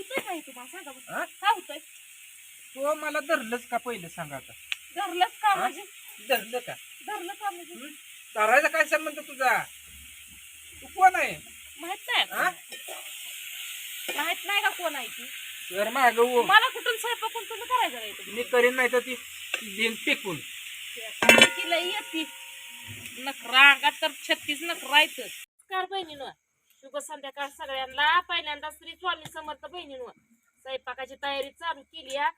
होतंय काय तुम्हाला? सांगा बरं. हा? काय होतंय? तो मला धरलंच का पहिलं सांगा आता? धरलंच का हा? म्हणजे? धरलं का? धरलं का म्हणजे? धरायचा काय संबंध तुझा? तू कोण आहे? माहीत नाही हा? का? माहीत नाही का कोण आहे ती? तर माग मला कुठून स्वयंपाक कोण तुम्ही करायचं तुम्ही? मी करीन नाही तर ती ती देईन फेकून तिला येते. नकरा अंगात तर छत्तीस नकरायचं कार बहिणीनं. शुभ संध्याकाळ सगळ्यांना. पहिल्यांदा श्री स्वामी समर्थ बहिणीनं स्वयंपाकाची तयारी चालू केली या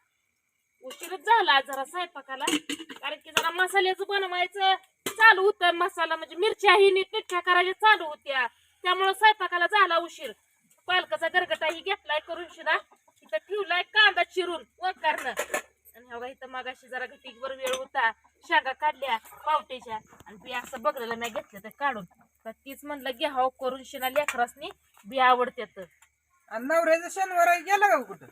उशीरच झाला जरा स्वयंपाकाला कारण की जरा मसाल्याचं बनवायचं चालू होतं. मसाला म्हणजे मिरच्याही नीट करायच्या चालू होत्या. त्यामुळं स्वयंपाकाला झाला उशीर. पालकाचा गरगटाही घेतलाय करून शिरा. इथं ठेवलाय कांदा चिरून वकारणं आणि हवा इथं मागाशी जरा घटीकभर वेळ होता. शेंगा काढल्या पावटेच्या आणि बी असं बघलेलं नाही घेतलं तर काढून तर तीच म्हणलं घ्यावं करून शिना लेकरासनी बी आवडत्यात आणि नवऱ्याचा शनिवार आहे, गेला का कुठं?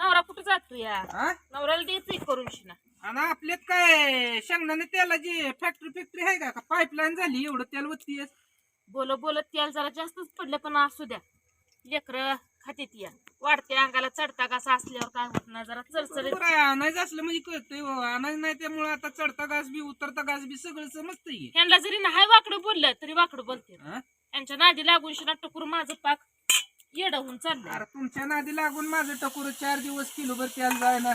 नवरा कुठं जातो या? हा नवऱ्याला द्यायचंय करून शिना. आणि आपल्यात काय शेंगदाणे तेलाची फॅक्टरी फॅक्टरी आहे का? पाईपलाईन झाली एवढं तेल वत्ती बोल बोलत तेल जरा जास्तच पडलं पण असू द्या. लेकर खातेत या वाढते अंगाला चढता घासा असल्यावर काय होत नाही जरा चरचरीत. आणायचं असलं म्हणजे कळतंय हो. आणायचं नाही त्यामुळे आता चढता घास बी उतरता घास बी सगळं समजतंय. ह्यांना जरी नाही वाकडं बोललं तरी वाकडं बोलते. हा? यांच्या नादी लागून शिना टुकूर माझं पाक येड होऊन चाललंय. अरे तुमच्या नादी लागून माझं टकोर चार दिवस किलोभर तेल जाय ना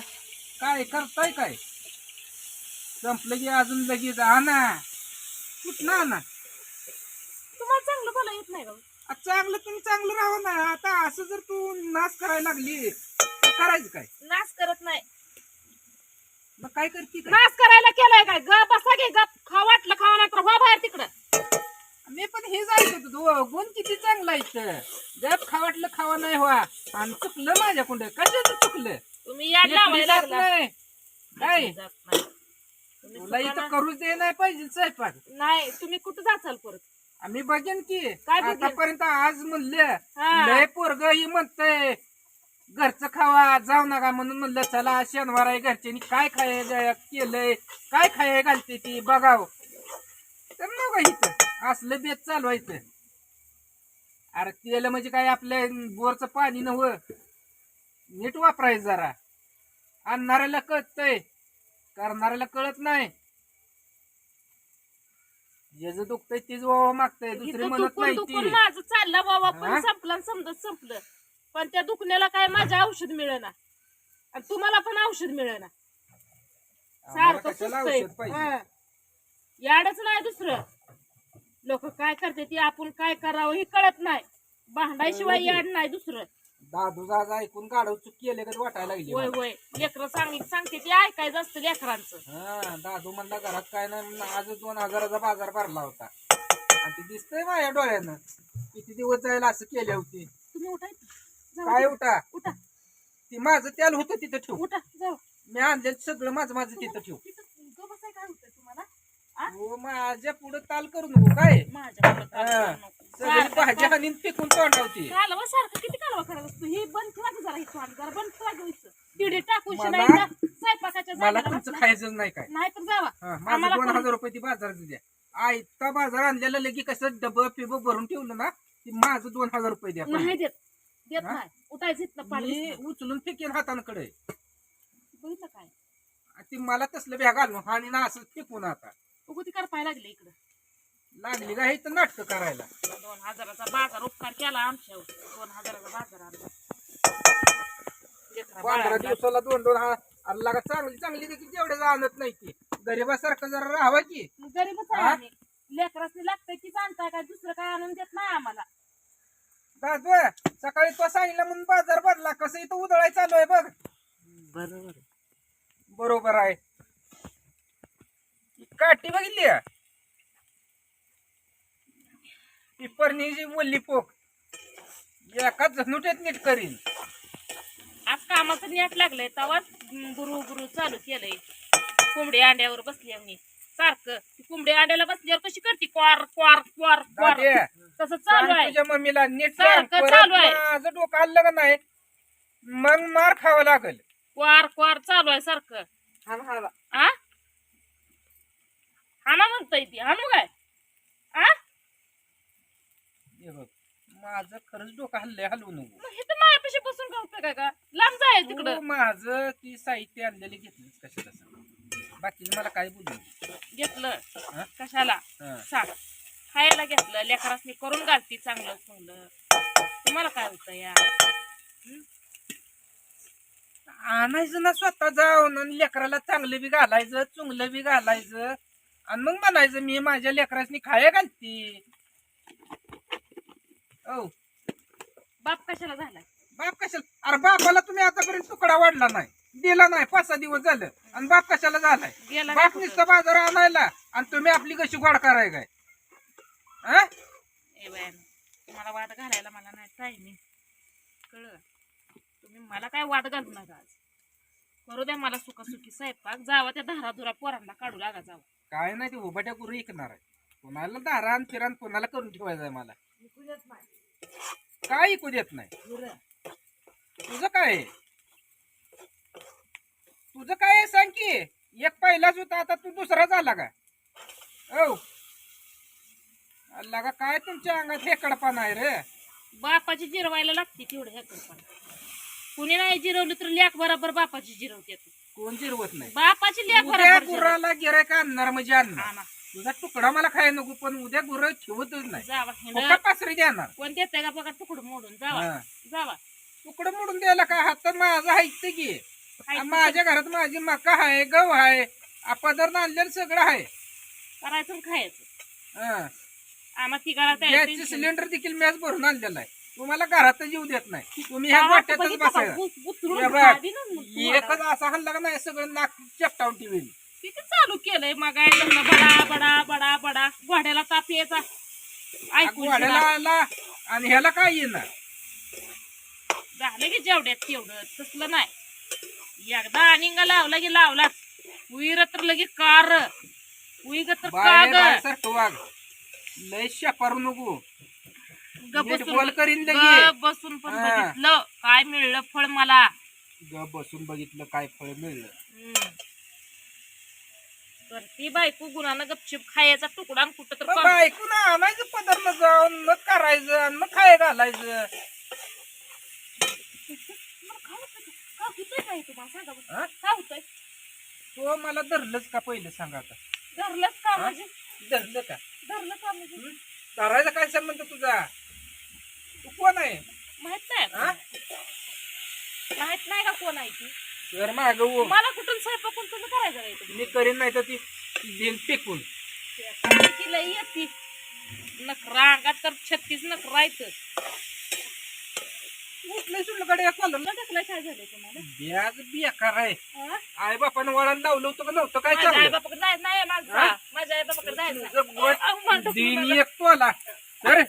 काय करताय काय? संपलं की अजून लगेच आणा. कुठं आणा? तुम्हाला चांगलं बोला येत नाही का आ, चांगलं तुम्ही चांगलं राहा ना. आता असं जर तू नाश करायला लागली तर करायचं काय? नाश करत नाही. मग काय करते काय? नाश करायला केलाय काय? ग बसा घे गप खा वाटलं खावा नाही तर हो बाहेर तिकडं. मी पण हे जायचं होतो. गुण किती चांगला आहे गप खावाटलं खावा नाही व्हा. आणि चुकलं माझ्याकडं कशाचं चुकलं? तुम्ही या मी लावायला जात लागला. नाही काय जात नाही. तुम्ही तुला इथं करूच दे नाही पाहिजे स्वयंपाक. नाही तुम्ही कुठं जाचाल परत? आम्ही बघेन की. काय बघेन? आतापर्यंत आज म्हणलं हा. लय पोरग ही म्हणतंय घरचं खावा जाऊ नका म्हणून म्हणलं चला शनिवार आहे घरच्यांनी काय खाय केलंय काय खाय घालते ती बघाव. तर नका इथं असलं बेत चालवायचं अरे तेल म्हणजे काय आपल्या बोरचं पाणी नव्ह. नीट वापरायचं जरा. आणणाऱ्याला कळतंय करणाऱ्याला कळत नाही. ज्याचं दुखतंय तीच वावा मागतंय दुसरी इथं म्हणत दुखून नाही दुखून ती. माझं चाललं बाबा हा? पण संपलं आणि समजत संपलं. पण त्या दुखण्याला काय माझं औषध मिळेना. आणि तुम्हाला पण औषध मिळेना. आम्हाला सारखं कशाला सुचतंय औषध पाहिजे? हा. याडच नाही दुसरं. लोक काय करते ती आपण काय करावं हे कळत नाही. भांडायशिवाय. याड नाही दुसरं. दादू दादा ऐकून गाडव चूक केले का वाटायला लागली होय मला. होय. लेकरं सांग सांगते ती ऐकायचं असतं लेकरांचं. हा दादू म्हणला घरात काय नाही आज दोन हजाराचा बाजार भरला होता. आणि ते दिसतंय माझ्या डोळ्यानं. किती दिवस जायला असं केले होते. तुम्ही जाऊ काय दे. उठा? उठा. ती माझं त्याला होतं तिथं ठेव. उठा जाऊ. मी आणलेलं सगळं माझं माझं तिथं ठेव. तिथं गं बसाय काय होतंय तुम्हाला? आ? हो माझ्या पुढे ताल करू नको काय? माझ्या पुढं नको. सगळी सारखं भाजी फेकून तोंडावती कालवा सारखं. किती कालवा करायला असतो. हे बंद ठेवा की जरा इथं आणि जरा बंद ठेवा की इथं. तिडी टाकून मला- शिनायचं स्वयंपाकाच्या मला जागेला तुमचं बसला. खायचं नाही काय? नाही तर जावा. हा, माझं आम्हाला दोन कोण- हजार रुपये ती बाजारात द्या. आयता बाजार आणलेलं लगे कसं डबं फिब भरून ठेवलं ना ती माझं दोन हजार रुपये द्या नाही देत. देत हा? नाही. उठायचं पाणी मी उचलून फेकेन हातांकडे. बघितलं काय? ती मला तसलं बॅग घालून आणि ना असं फेकून आता. उगं ती करपाय लागले इकडं. लागली का इथं नाटक करायला. दोन हजाराचा बाजार उपकार केला आमच्या दोन हजाराचा बाजार आणला. लेकरा पंधरा बाळाला. दिवसाला दोन दोन हा. अरे लागा चांगली चांगली देखील जेवढे आणत नाही ती. गरीबासारखं जरा राहावं की. मग गरीबच आहे हा? आम्ही. लेकरासनी लागतंय की जाणताय काय दुसरं काय आणून देत नाही आम्हाला. दादू सकाळी तो सांगितलं म्हणून बाजार भरला कसं इथं उधळाय चालू आहे बघ. बरोबर. बरोबर आहे. ती काठी बघितली का? ती पर्णीची मुल्ली पोक एका झनुट्यात नीट करीन. आज कामाचं नेट लागलंय तेव्हाच गुरु गुरु चालू केलंय. कोंबडी अंड्यावर बसली आम्ही सारखं ती कोंबडी अंड्याला बसल्यावर कशी करते? क्वार क्वार क्वार क्वार. दादे, तसं चालू सांग आहे. तुझ्या मम्मीला नीट सारखं परत चालू आहे. माझं डोकं हल्लं का नाही? मग मार खावं लागल. क्वार क्वार चालू आहे सारखं. आ? हाना म्हणताय ती. हाणू काय? आ? हे बघ माझं खरंच डोकं हल्लंय हलवू नको. मग हे तर माझ्या माझ्यापाशी बसून काय का? लांब जाय तू तिकडं. माझं ती साहित्य आणलेली घेतलीस कशाला सांग. बाकीचं मला काय बोलू? घेतलं? कशाला? हा. सांग. खायला घेतलं लेकरासनी करून घालती चांगलं चांगलं तुम्हाला काय होतं या? आणायचं ना स्वतः जाऊन आणि लेकराला चांगलं बी घालायचं चुंगलं बी घालायचं. आणि मग म्हणायचं मी माझ्या लेकरासनी खाया घालती. औ. बाप कशाला झालाय बाप कशाला? अरे बापाला तुम्ही आतापर्यंत तुकडा वाढला नाही. दिला नाही. पाच सहा दिवस झालं. आणि बाप कशाला झालाय? गेला बाप नुसतं बाजार आणायला आणि तुम्ही आपली कशी गोड कराय काय? हा? ए बायानो, तुम्हाला वाद घालायला मला नाही टायमिंग कळलं? तुम्ही मला काय वाद घालू नका आज. करू द्या मला सुखासुखी स्वयंपाक. जावा त्या धारा धुरा पोरांना काढू लागा जावा. काय नाही ते उभाट्या करू ऐकणार आहे. कोणाला दारान फिरान कोणाला करून ठेवायचं काय ऐकू देत नाही? तुझं काय? आहे? तुझं काय आहे? सांग की एक पहिलाच होता आता तू दुसरा झाला का? औ. अल्ला का काय तुमच्या अंगात हेकडपण आहे रे? बापाची जिरवायला लागते तेवढं हे पण कुणी नाही जिरवली तर लेख बरोबर बापाची जिरवते. कोण जिरवत नाही? बापाची लेख उद्या बरोबर जिरव. गुराला गिरायक आणणार म्हणजे आणणार. आणा. तुझा तुकडा मला खाय नको पण उद्या गुर ठेवतच नाही. जावा हिंड फुकट पासरी देणार. कोण देते का बघा तुकडं मोडून जावा हा. जावा. तुकडं मोडून द्यायला का हात? माझं हायत की माझ्या घरात माझी मका आहे गव आहे पदार्थ आणलेलं सगळं आहे. करायचं आणि खायचं. हं. गॅसचे tension सिलेंडर देखील मॅच भरून आणलेला आहे. तुम्हाला घरात येऊ देत नाही. तुम्ही ह्या गावात गोट्यातच बघितलं का? बसायला. उत- उतरून हे बघ, खाली ना मग एकच. असा हल्ला का नाही सगळं नाक चपटावून ठेवेल. किती चालू केलंय मग बडा बडा बडा बडा. घोड्याला ताप यायचा. ऐकून सुद्धा. आला आणि ह्याला काय येणार? झालं की जेवढ्यात तेवढं. तसलं नाही. एकदा अनिंगा लावला की लावला. उईर तर लगे कार. उईग तर बाय काग. लय शेपारू नको. नीट बोल करीन लगे गप बसून पण हा. बघितलं. काय मिळलं फळ मला. ग बसून बघितलं काय फळ मिळलं. हम्म. तर ती बायको गुणानं गपचिप खायचा तुकडा कुठं तर काढ- बायकून आणायचं पदार्थ जाऊन मग करायचं आणि मग खाय घालायचं. मग काय होतंय काय तुम्हाला सांगा बरं. हा? काय होतंय? तो मला धरलंच का पहिलं सांगा आता? धरलंच का हा? म्हणजे? धरलं का? धरलं का म्हणजे? धरायचा काय संबंध तुझा? तू कोण आहे? माहीत नाही हा? माहीत नाही का कोण आहे ती? तर माग मला कुठून स्वयंपाक कोण तुम्ही करायचं नाही तुम्ही? मी करीन नाही तर ती देईन फेकून ती लई येते. नकरा अंगात तर छत्तीस नकरा येतं उठलंय सुटलं कॉलर तुला कसलं काय झालंय तुम्हाला? ब्याज बेकार आहे. हा? आई बापानं वळण लावलं होतं का नव्हतं? काय माझ्या आई चांगलं बापाकडे जायचं नाही माझा? माझ्या आई बापाकडे जायचं नाही. तुझं बोट अहो, एक तोला. तर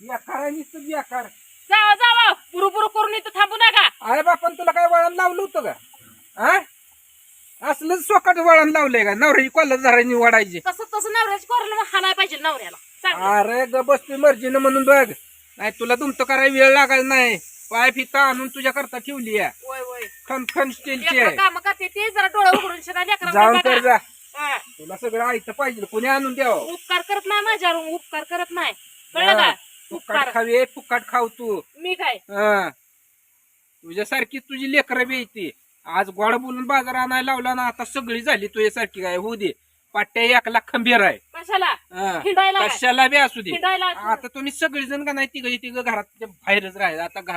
बेकार आहे नुसतं बेकार. जावा जावा. बुरु करून इथं थांबू नका. आई बापान तुला काय वळण लावलं होतं का? हा असलं सोकाट वळण लावलंय का? नवऱ्याची कॉलर धरायची वाढायची तसं तसं नवऱ्याची कोरलं हाणाय पाहिजे नवऱ्याला. चांगलं. अरे ग बसतोय मर्जीनं म्हणून बघ. नाही तुला तुमचं करायला वेळ लागायला नाही. पाय फिता आणून तुझ्या करता ठेवली आहे. खन खन स्टीलची लेकरं आहे काम करते ते जरा डोळे उघडून लेकरांना जाऊन. कर जा. हा. तुला सगळं ऐकतं पाहिजे कोणी आणून द्यावं? उपकार करत नाही माझ्यावर उपकार करत नाही. कळलं का? फुक्काट खावे फुक्काट खाव तू मी काय? हं. तुझ्यासारखी तुझी लेकरं बी येते. आज गोड बोलून बाजार आणायला लावला ना आता सगळी झाली तुझ्यासारखी काय? होऊ दे. पाट्या एक लाख खंबीर आहे. कशाला? हं. हिंडायला काय? कशाला बी असू दे. हिंडायला आता तुम्ही सगळेजण का नाही तिघ तिघ घरात बाहेरच राहायचं? आता घरात